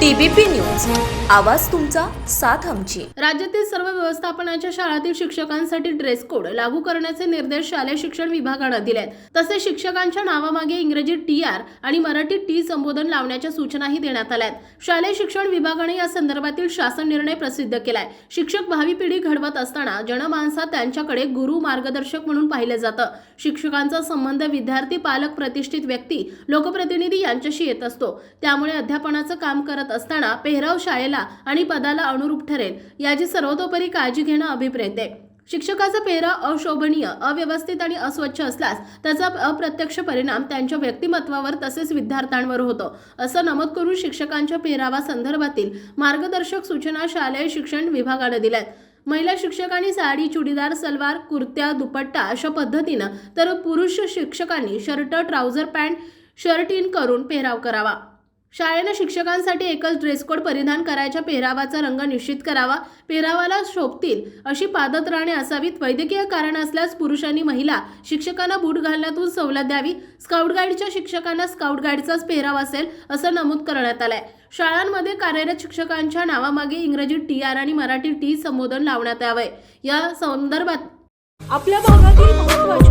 TBP news. आवाज तुमचा साथ आमची. राज्यातील सर्व व्यवस्थापनाच्या शाळातील शिक्षकांसाठी ड्रेस कोड लागू करण्याचे निर्देश शालेय शिक्षण विभागानं दिले आहेत तसेच शिक्षकांच्या नावामागे इंग्रजी टी आर आणि मराठी टी संबोधन लावण्याच्या सूचनाही देण्यात आल्या आहेत शालेय शिक्षण विभागाने या संदर्भातील शासन निर्णय प्रसिद्ध केलाय. शिक्षक भावी पिढी घडवत असताना जनमानसात त्यांच्याकडे गुरु मार्गदर्शक म्हणून पाहिलं जातं. शिक्षकांचा संबंध विद्यार्थी पालक प्रतिष्ठित व्यक्ती लोकप्रतिनिधी यांच्याशी येत असतो. त्यामुळे अध्यापनाचं काम करत असताना पेहराव शाळेला आणि पदाला अनुरूप ठरेल याची सर्वतोपरी काळजी घेणं अभिप्रेत आहे. शिक्षकाचा पेहराव अशोभनीय अव्यवस्थित आणि अस्वच्छ असल्यास त्याचा अप्रत्यक्ष परिणाम त्यांच्या व्यक्तिमत्वावर तसेच विद्यार्थ्यांवर होतो. असं नमूद करून शिक्षकांच्या पेहरावासंदर्भातील मार्गदर्शक सूचना शालेय शिक्षण विभागानं दिल्यात. महिला शिक्षकांनी साडी चुडीदार सलवार कुर्त्या दुपट्टा अशा पद्धतीनं तर पुरुष शिक्षकांनी shirt trouser pant shirt in करून पेहराव करावा. शाळेनं शिक्षकांसाठी एकच ड्रेस कोड परिधान करायच्या पेहरावाचा रंग निश्चित करावा. पेहरावाला शोभतील अशी पादत्राणे असावीत. वैद्यकीय कारण असल्यास पुरुषांनी महिला शिक्षकांना बूट घालण्यातून सवलत द्यावी. स्काउट गाईडच्या शिक्षकांना स्काउट गाईडचाच पेहराव असेल असं नमूद करण्यात आलंय. शाळांमध्ये कार्यरत शिक्षकांच्या नावामागे इंग्रजी टी आर आणि मराठी टी संबोधन लावण्यात यावे. या संदर्भात आपल्या भागातील